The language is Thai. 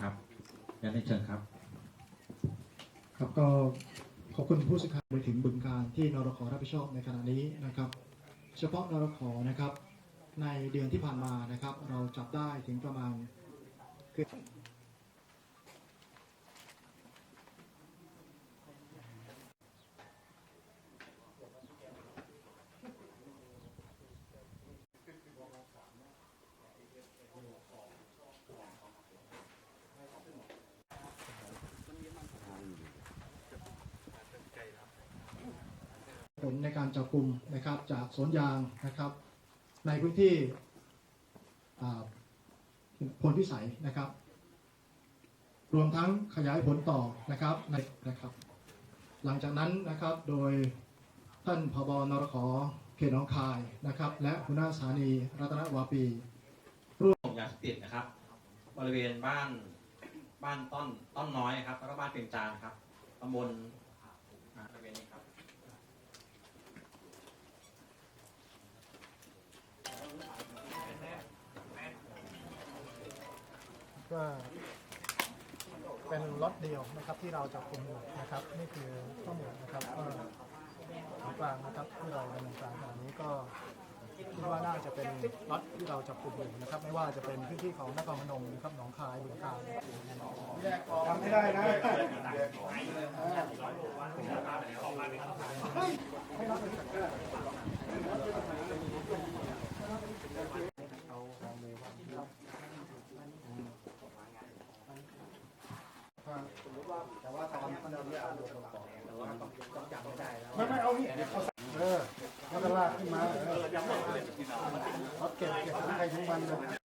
ครับยันในเชิญครับ ครับก็ขอบคุณผู้สื่อข่าวไปถึงบึงการที่นรขรับผิดชอบในขณะนี้นะครับ เฉพาะนรขนะครับ ในเดือนที่ผ่านมานะครับ เราจับได้ถึงประมาณคือ ลในการจับกลุ่มนะครับ จากสวนยางนะครับ ในพื้นที่พลพิสัยนะครับ รวมทั้งขยายผลต่อนะครับในนะครับ หลังจากนั้นนะครับโดยท่านพบนรขเขตหนองคายนะครับ และหัวหน้าสถานีรัตนวาปีส่งยาเสพติดนะครับ บริเวณบ้านบ้านต้นต้นน้อยครับแล้วก็บ้านเปียงจานครับตำบล ก็เป็นล็อตเดียวนะครับที่เราจะคุมอยู่นะครับนี่คือข้อมูลนะครับก็ของกลางนะครับที่เราดำเนินการขณะนี้ก็คิดว่าน่าจะเป็นล็อตที่เราจะคุมอยู่นะครับ ไม่ว่าจะเป็นพื้นที่ของนครพนมนะครับหนองคายบึงกาฬทำไม่ได้นะ ไม่ไม่เอานี่เออแล้วก็ลากขึ้นมาเออเขาเก็บเก็บทั้งใครของมันเลย